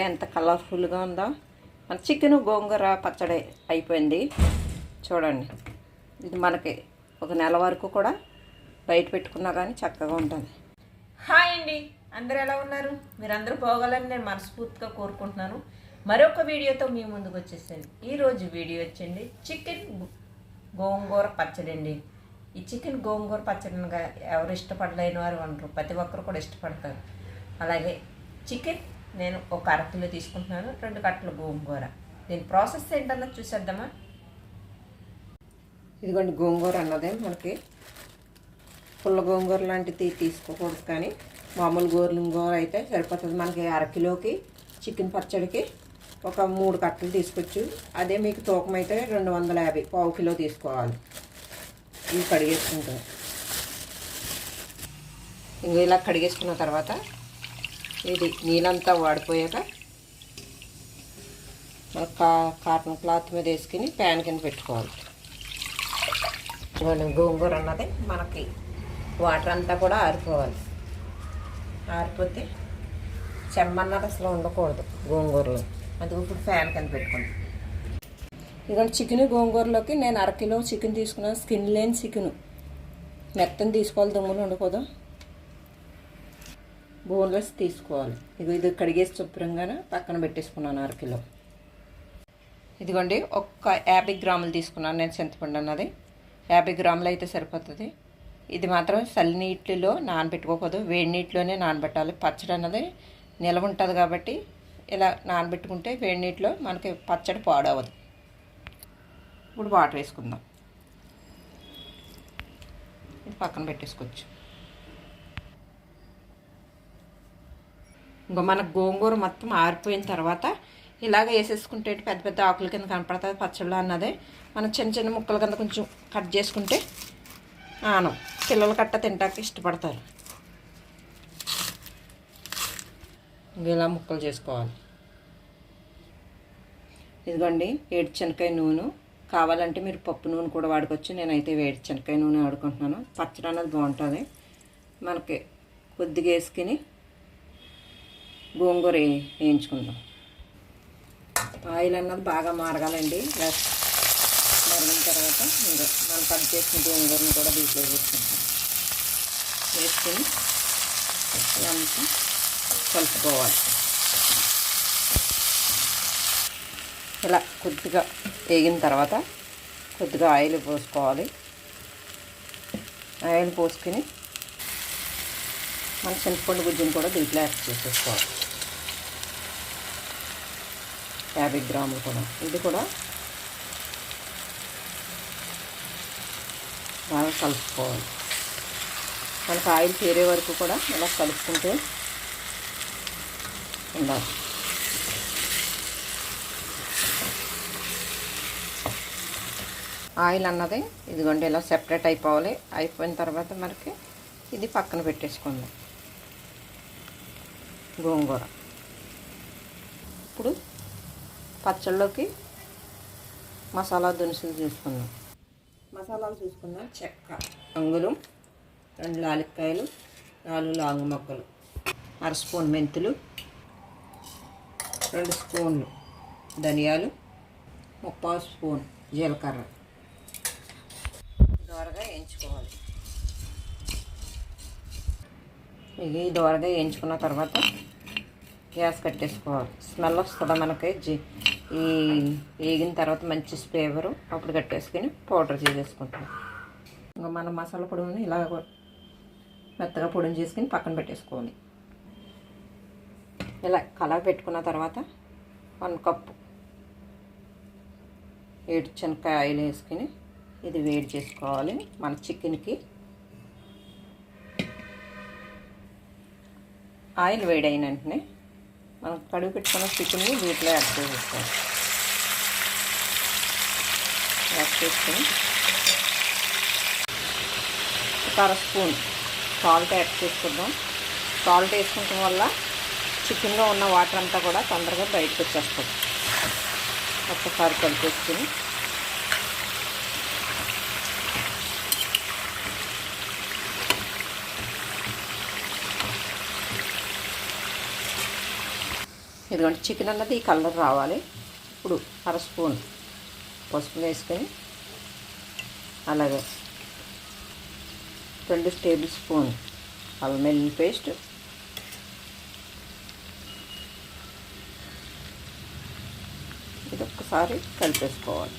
ఎంత కలర్ఫుల్గా ఉందో. మన చికెన్ గోంగూర పచ్చడి అయిపోయింది. చూడండి. ఇది మనకి ఒక నెల వరకు కూడా బయట పెట్టుకున్నా కానీ చక్కగా ఉంటుంది. హాయ్ అండి. అందరు ఎలా ఉన్నారు? మీరందరూ పోగలని నేను మనస్ఫూర్తిగా కోరుకుంటున్నాను. మరొక వీడియోతో మీ ముందుకు వచ్చేసాను ఈరోజు వీడియో వచ్చండి చికెన్ గోంగూర పచ్చడి అండి. ఈ చికెన్ గోంగూర పచ్చడిగా ఎవరు ఇష్టపడలేని వారు ఉండరు. ప్రతి ఒక్కరు కూడా ఇష్టపడతారు. అలాగే చికెన్ నేను ఒక అరకిలో తీసుకుంటున్నాను రెండు కట్టలు గోంగూర. దీని ప్రాసెస్ ఏంటన్నది చూసేద్దామా? ఇదిగోండి గోంగూర అన్నదే మనకి. పుల్ల గోంగూర లాంటిది తీసుకోకూడదు కానీ మామూలు గోంగూర అయితే సరిపోతుంది. మనకి అరకిలోకి చికెన్ పచ్చడికి ఒక మూడు కట్టలు తీసుకొచ్చు అదే మీకు తూకం అయితే రెండు వందల యాభై పావు కిలో తీసుకోవాలి. ఇవి కడిగేసుకుంటాం ఇంకా ఇలా కడిగేసుకున్న తర్వాత ఇది నీళ్ళంతా వాడిపోయాక మన కా కాటన్ క్లాత్ మీద వేసుకుని ప్యాన్ కింద పెట్టుకోవాలి. గోంగూర అన్నది మనకి వాటర్ అంతా కూడా ఆరిపోవాలి. ఆరిపోతే చెమ్మన్నది అసలు ఉండకూడదు గోంగూరలో. అది ఇప్పుడు ఫ్యాన్ కింద పెట్టుకోండి ఇక్కడ చికెన్ గోంగూరలోకి నేను అరకిలో చికెన్ తీసుకున్నాను. స్కిన్ లేని చికెన్. మెత్తని తీసుకోవాలి దుమ్ములు ఉండకూడదు. బోన్లెస్ తీసుకోవాలి. ఇది ఇది కడిగేసి శుభ్రంగానే పక్కన పెట్టేసుకున్నాను అరకిలో ఇదిగోండి ఒక్క యాభై గ్రాములు తీసుకున్నాను నేను చింతపండు అన్నది. యాభై గ్రాములు అయితే సరిపోతుంది. ఇది మాత్రం చల్లి నీటిలో నానబెట్టుకోకూడదు. వేడి నీటిలోనే నానబెట్టాలి. పచ్చడి అన్నది నిలవ ఉంటుంది కాబట్టి ఇలా నానబెట్టుకుంటే వేడి నీటిలో మనకి పచ్చడి పాడవదు. ఇప్పుడు వాటర్ వేసుకుందాం. ఇది పక్కన పెట్టేసుకోవచ్చు. ఇంకా మనకు గోంగూర మొత్తం ఆరిపోయిన తర్వాత ఇలాగ వేసేసుకుంటే పెద్ద పెద్ద ఆకుల కింద కనపడుతుంది పచ్చళ్ళు అన్నదే. మనం చిన్న చిన్న ముక్కల కింద కొంచెం కట్ చేసుకుంటే ఆనం. పిల్లలు కట్ట తింటాక ఇష్టపడతారు. ఇలా ముక్కలు చేసుకోవాలి. ఇదిగోండి ఏడు నూనె. కావాలంటే మీరు పప్పు నూనె కూడా వాడుకోవచ్చు. నేనైతే వేడి శనకాయ నూనె వాడుకుంటున్నాను. పచ్చడి అన్నది బాగుంటుంది. మనకి కొద్దిగా వేసుకుని గోంగూర వేయించుకుందాం. ఆయిల్ అన్నది బాగా మారగాలండి. ఇలా మరిగిన తర్వాత ఇంకా మనం కట్ చేసిన గోంగూరను కూడా దీంట్లో వేసుకుంటాం. వేసుకుని అంతా కలుపుకోవాలి. ఇలా కొద్దిగా వేగిన తర్వాత కొద్దిగా ఆయిల్ పోసుకోవాలి. ఆయిల్ పోసుకుని మన చింతపండు గుజ్జుని కూడా దీంట్లో యాడ్ చేసేసుకోవాలి. యాభై గ్రాములు కూడా. ఇది కూడా బాగా కలుపుకోవాలి. మనకు ఆయిల్ చేరే వరకు కూడా ఇలా కలుపుకుంటూ ఉండాలి. ఆయిల్ అన్నది ఇదిగోండి ఇలా సెపరేట్ అయిపోవాలి. అయిపోయిన తర్వాత మనకి ఇది పక్కన పెట్టేసుకుందాం. గోంగూర. ఇప్పుడు పచ్చళ్ళలోకి మసాలా దినుసులు చూసుకుందాం మసాలాలు చూసుకుందాం. చెక్క అంగులు రెండు లాలిక్కాయలు నాలుగు లాంగ మొక్కలు అర స్పూన్ మెంతులు రెండు స్పూన్లు ధనియాలు ముప్పావు స్పూన్ జీలకర్ర. దోరగా వేయించుకోవాలి. ఇవి దోరగా వేయించుకున్న తర్వాత గ్యాస్ కట్టేసుకోవాలి. స్మెల్ వస్తుందా మనకి? ఈ వేగిన తర్వాత మంచి ఫ్లేవరు అప్పుడు కట్టేసుకొని పౌడర్ చేసేసుకుంటాం ఇంకా మనం మసాలా పొడిని ఇలా మెత్తగా పొడిని చేసుకుని పక్కన పెట్టేసుకోవాలి. ఇలా కలా పెట్టుకున్న తర్వాత వన్ కప్పు ఏడు శనక్కాయ ఆయిల్ వేసుకుని ఇది వేడి చేసుకోవాలి. మన చికెన్కి ఆయిల్ వేడైన వెంటనే మనం కడుగు పెట్టుకున్న చికెన్ని వీటిలో యాడ్ చేసేస్తాం. యాడ్ చేసుకొని ఒక అర స్పూన్ సాల్ట్ యాడ్ చేసుకుందాం. సాల్ట్ వేసుకోవడం వల్ల చికెన్లో ఉన్న వాటర్ అంతా కూడా తొందరగా బయటకు వచ్చేస్తుంది ఒక్కసారి కలిపేసుకుని ఎందుకంటే చికెన్ అన్నది ఈ కలర్ రావాలి. ఇప్పుడు అర స్పూన్ పసుపు వేసుకొని అలాగే రెండు టేబుల్ స్పూన్ అల్లం వెల్లుల్లి పేస్ట్ ఇది ఒక్కసారి కలిపేసుకోవాలి.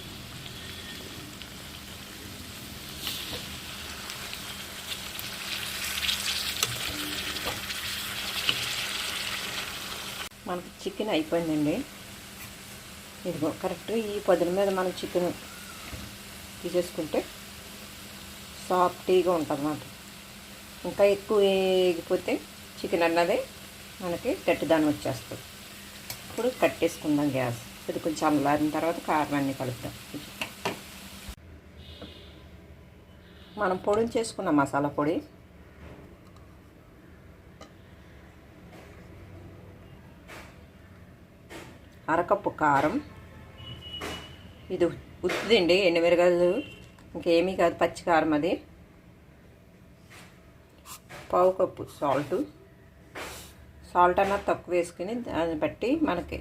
మనకి చికెన్ అయిపోయిందండి. ఇదిగో కరెక్ట్ ఈ పొద్దున మీద మనం చికెన్ తీసేసుకుంటే సాఫ్టీగా ఉంటుంది అన్నమాట ఇంకా ఎక్కువ వేగిపోతే చికెన్ అన్నది మనకి గట్టిదానం వచ్చేస్తుంది. ఇప్పుడు కట్టేసుకుందాం గ్యాస్. ఇది కొంచెం చల్లారిన తర్వాత కారం అన్నీ కలుపుతాం మనం పొడిని చేసుకున్న మసాలా పొడి అరకప్పు కారం. ఇది ఉత్తిదండి ఎండుమిరగాయలు ఇంకేమీ కాదు పచ్చి కారం అది. పావు కప్పు సాల్ట్. సాల్ట్ అన్నది తక్కువ వేసుకుని దాన్ని బట్టి మనకి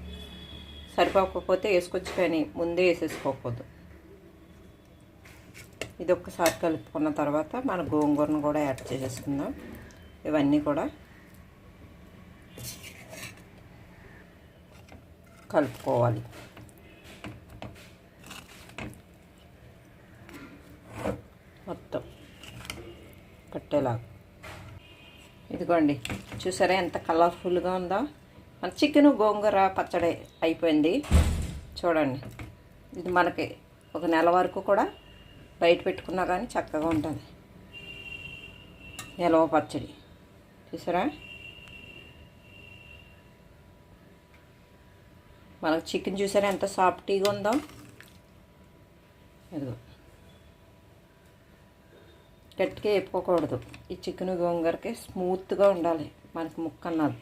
సరిపోకపోతే వేసుకోవచ్చు కానీ ముందే వేసేసుకోకూడదు. ఇది ఒక్కసారి కలుపుకున్న తర్వాత మన గోంగూరను కూడా యాడ్ చేసేసుకుందాం. ఇవన్నీ కూడా కలుపుకోవాలి మొత్తం పట్టేలాగా ఇదిగోండి చూసారా ఎంత కలర్ఫుల్గా ఉందో? మన చికెన్ గోంగూర పచ్చడి అయిపోయింది. చూడండి ఇది మనకి ఒక నెల వరకు కూడా బయట పెట్టుకున్నా కానీ చక్కగా ఉంటుంది. నిలవ పచ్చడి. చూసారా? మనకు చికెన్ చూసారా ఎంత సాఫ్టీగా ఉందో? ఇదిగో. గట్టిగా వేపుకోకూడదు. ఈ చికెన్ గోంగూరకి స్మూత్గా ఉండాలి. మనకి ముక్క అన్నది